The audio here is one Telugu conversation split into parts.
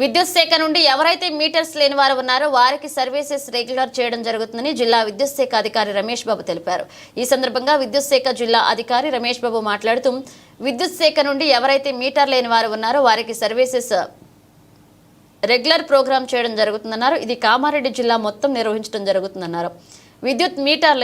విద్యుత్ శాఖ నుండి ఎవరైతే మీటర్స్ లేని వారు ఉన్నారో వారికి సర్వీసెస్ రెగ్యులర్ చేయడం జరుగుతుందని జిల్లా విద్యుత్ శాఖ అధికారి రమేష్ బాబు తెలిపారు. ఈ సందర్భంగా విద్యుత్ శాఖ జిల్లా అధికారి రమేష్ బాబు మాట్లాడుతూ విద్యుత్ శాఖ నుండి ఎవరైతే మీటర్ లేని వారు ఉన్నారో వారికి సర్వీసెస్ రెగ్యులర్ ప్రోగ్రామ్ చేయడం జరుగుతుందన్నారు. ఇది కామారెడ్డి జిల్లా మొత్తం నిర్వహించడం జరుగుతుందన్నారు. విద్యుత్ మీటర్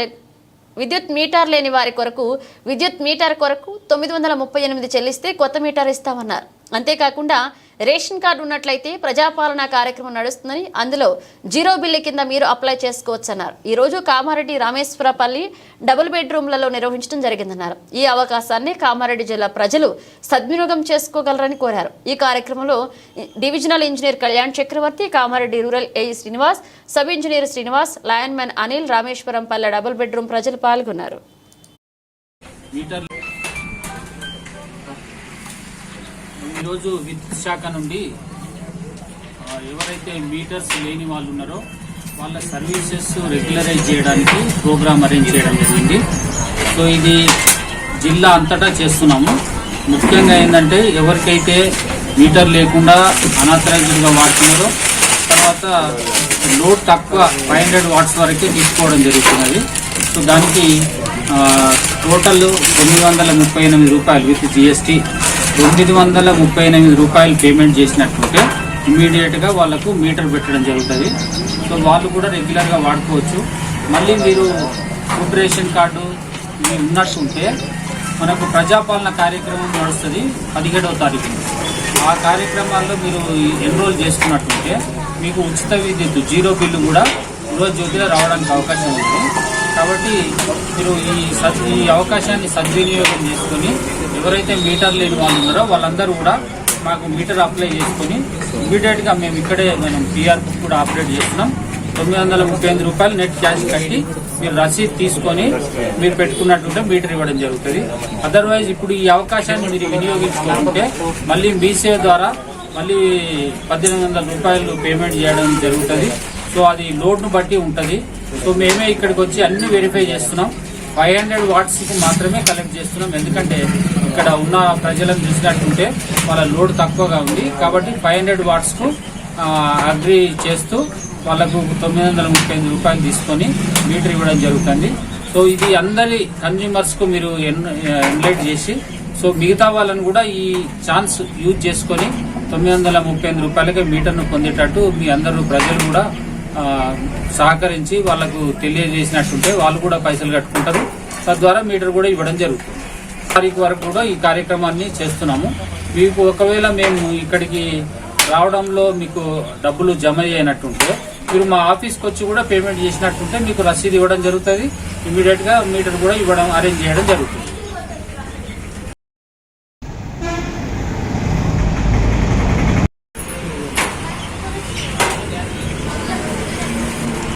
విద్యుత్ మీటర్ లేని వారి కొరకు విద్యుత్ మీటర్ కొరకు తొమ్మిది వందల ముప్పై ఎనిమిది చెల్లిస్తే కొత్త మీటర్ ఇస్తామన్నారు. అంతేకాకుండా రేషన్ కార్డు ఉన్నట్లయితే ప్రజాపాలన కార్యక్రమం నడుస్తుందని అందులో జీరో బిల్లు కింద మీరు అప్లై చేసుకోవచ్చన్నారు. ఈరోజు కామారెడ్డి రామేశ్వరపల్లి డబుల్ బెడ్రూమ్లలో నిర్వహించడం జరిగిందన్నారు. ఈ అవకాశాన్ని కామారెడ్డి జిల్లా ప్రజలు సద్వినియోగం చేసుకోగలరని కోరారు. ఈ కార్యక్రమంలో divisional engineer Kalyan Chakravarthi Kamareddy rural AE Srinivas sub engineer Srinivas linemen Anil Rameswaram Palle double bedroom ప్రజలు పాల్గొన్నారు. మీటర్లు ఈరోజు విద్యుత్ శాఖ నుండి ఎవరైతే మీటర్స్ లేని వాళ్ళు ఉన్నారో వాళ్ళ సర్వీసెస్ రెగ్యులరైజ్ చేయడానికి ప్రోగ్రామ్ అరేంజ్ చేయడం జరిగింది. సో ఇది జిల్లా అంతటా చేస్తున్నాము. ముఖ్యంగా ఏంటంటే ఎవరికైతే మీటర్ లేకుండా అనాథరైజ్డ్గా వాడుతున్నారో తర్వాత లోడ్ తక్కువ ఫైవ్ హండ్రెడ్ వాట్స్ వరకే తీసుకోవడం జరుగుతున్నది. సో దానికి టోటల్ తొమ్మిది వందల ముప్పై ఎనిమిది రూపాయలు విత్ జిఎస్టీ తొమ్మిది వందల ముప్పై ఎనిమిది రూపాయలు పేమెంట్ చేసినట్టుంటే ఇమీడియట్గా వాళ్ళకు మీటర్ పెట్టడం జరుగుతుంది. సో వాళ్ళు కూడా రెగ్యులర్గా వాడుకోవచ్చు. మళ్ళీ మీరు ఫుడ్ రేషన్ కార్డు మీరు ఉన్నట్టుంటే మనకు ప్రజాపాలన కార్యక్రమం నడుస్తుంది పదిహేడవ తారీఖు. ఆ కార్యక్రమాల్లో మీరు ఎన్రోల్ చేసుకున్నట్టుంటే మీకు ఉచిత విద్యుత్ జీరో బిల్లు కూడా రోజు జ్యోతిలో రావడానికి అవకాశం ఉంది. కాబట్టి మీరు ఈ సద్- ఈ అవకాశాన్ని సద్వినియోగం చేసుకొని ఎవరైతే మీటర్ లేని వాళ్ళు ఉన్నారో వాళ్ళందరూ కూడా మాకు మీటర్ అప్లై చేసుకొని ఇమీడియట్గా మేము ఇక్కడే మనం పిఆర్ బుక్ కూడా ఆపరేట్ చేస్తున్నాం. తొమ్మిది వందల ముప్పై ఎనిమిది రూపాయలు నెట్ క్యాష్ కట్టి మీరు రసీద్ తీసుకొని మీరు పెట్టుకున్నట్టుంటే మీటర్ ఇవ్వడం జరుగుతుంది. అదర్వైజ్ ఇప్పుడు ఈ అవకాశాన్ని మీరు వినియోగించుకుంటే మళ్ళీ మీసేవ ద్వారా మళ్ళీ పద్దెనిమిది వందల రూపాయలు పేమెంట్ చేయడం జరుగుతుంది. సో అది లోడ్ను బట్టి ఉంటుంది. సో మేమే ఇక్కడికి వచ్చి అన్ని వెరిఫై చేస్తున్నాం. ఫైవ్ హండ్రెడ్ వాట్స్కి మాత్రమే కలెక్ట్ చేస్తున్నాం. ఎందుకంటే ఇక్కడ ఉన్న ప్రజలను చూసినట్టుంటే వాళ్ళ లోడ్ తక్కువగా ఉంది. కాబట్టి ఫైవ్ హండ్రెడ్ వాట్స్కు అగ్రి చేస్తూ వాళ్ళకు తొమ్మిది వందల ముప్పై ఐదు రూపాయలు తీసుకొని మీటర్ ఇవ్వడం జరుగుతుంది. సో ఇది అందరి కన్జ్యూమర్స్కు మీరు ఎన్లైట్ చేసి సో మిగతా వాళ్ళని కూడా ఈ ఛాన్స్ యూజ్ చేసుకొని తొమ్మిది వందల ముప్పై ఎనిమిది రూపాయలకే మీటర్ను పొందేటట్టు మీ అందరూ ప్రజలు కూడా సహకరించి వాళ్ళకు తెలియజేసినట్టుంటే వాళ్ళు కూడా పైసలు కట్టుకుంటారు. తద్వారా మీటర్ కూడా ఇవ్వడం జరుగుతుంది. తారీఖు వరకు కూడా ఈ కార్యక్రమాన్ని చేస్తున్నాము. మీకు ఒకవేళ మేము ఇక్కడికి రావడంలో మీకు డబ్బులు జమ అయినట్టుంటే మీరు మా ఆఫీస్కి వచ్చి కూడా పేమెంట్ చేసినట్టుంటే మీకు రసీదు ఇవ్వడం జరుగుతుంది. ఇమీడియట్గా మీటర్ కూడా ఇవ్వడం అరేంజ్ చేయడం జరుగుతుంది.